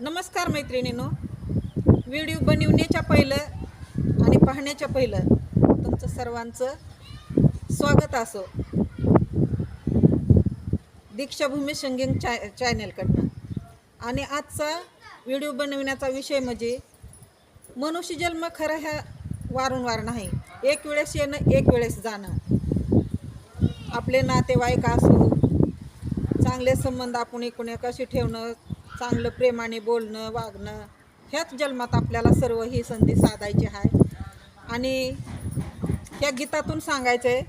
नमस्कार मैत्रिणीनो. व्हिडिओ बनवण्याच्या पहिलं आणि पाहण्याच्या पहिलं तुमचं सर्वांचं स्वागत असो. दीक्षाभूमी शंगिंग चॅ चॅनलकडनं. आणि आजचा व्हिडिओ बनवण्याचा विषय म्हणजे मनुष्य जन्म खरं ह्या वारंवार नाही. एक वेळेस येणं एक वेळेस जाणं. आपले नातेवाईक असो चांगले संबंध आपण एकूण एकाशी ठेवणं चांगलं प्रेमाने बोलणं वागणं ह्याच जन्मात आपल्याला सर्व ही संधी साधायची आहे. आणि या गीतातून सांगायचं आहे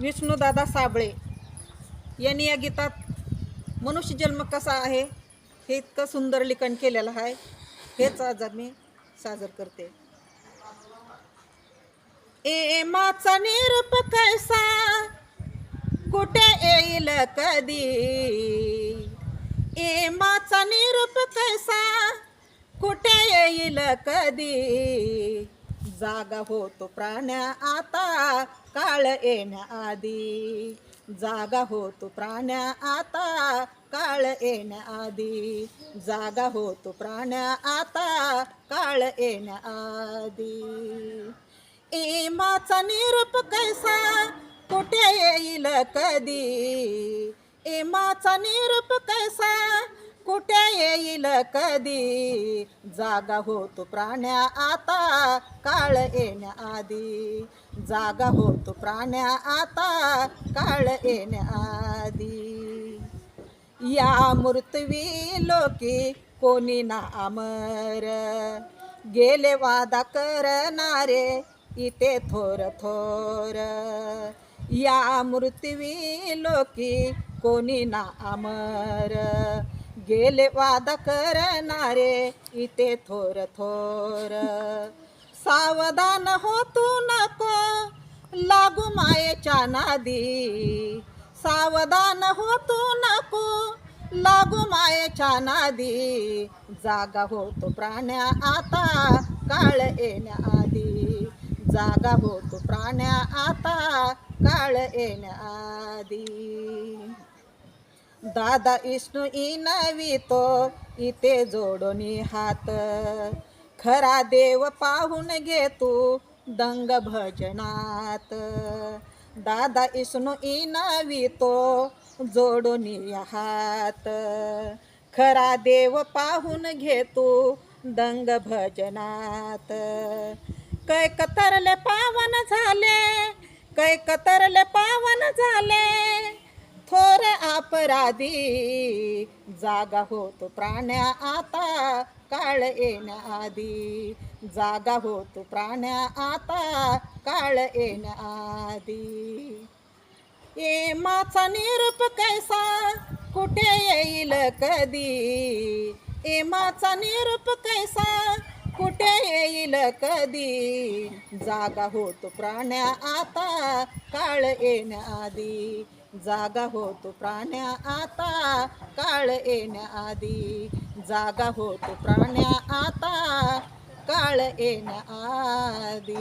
विष्णूदादा साबळे यांनी या गीतात मनुष्य जन्म कसा आहे हे इतकं सुंदर लिखाण केलेलं आहे. हेच आज मी साजर करते. ए माचा निरूप कैसा कुठे येईल कधी? एमाचा निरूप कैसा? कुठे येईल कधी? जागा होतो प्राण्या आता काळ येण्याआधी. जागा होतो प्राण्या आता काळ येण्याआधी. जागा होतो प्राण्या आता काळ येण्याआधी. एमाचा निरूप कैसा? कुठे येईल कधी? एमाचा निरूप कैसा? येईल कधी जागा होतो प्राण्या आता काळ येण्याआधी. जागा होतो प्राण्या आता काळ येण्याआधी. या मृत्वी लोकी कोणी ना अमर गेले वादा करणारे इथे थोर थोर. या मृत्वी लोकी कोणी ना अमर गेले वादा करणारे इथे थोर थोर. सावधान हो तू नको लागू मायेच्या नादी. सावधान हो तू नको लागू मायेच्या नादी. जागा होतो प्राण्या आता काळ येण्याआधी. जागा होतो प्राण्या आता काळ येण्याआधी. दादा विष्णू इनवितो इथे जोडोनी हात. खरा देव पाहून घे तू दंग भजनात. दादा विष्णू इनवितो जोडोनी हात. खरा देव पाहून घे तू दंग भजनात. कै कतरले पावन झाले कै कतरले पावन झाले थोर अपराधी. जागा होतो प्राण्या आता काळ येण्याआधी जागा होतो प्राण्या आता काळ येण्याआधी ए माचा निरूप कैसा? कुठे येईल कधी? ए माचा निरूप कैसा? कुठे येईल कधी? जागा होतो प्राण्या आता काळ येण्याआधी जागा होतो प्राण्या आता काळ येण्याआधी. जागा होतो प्राण्या आता काळ येण्याआधी.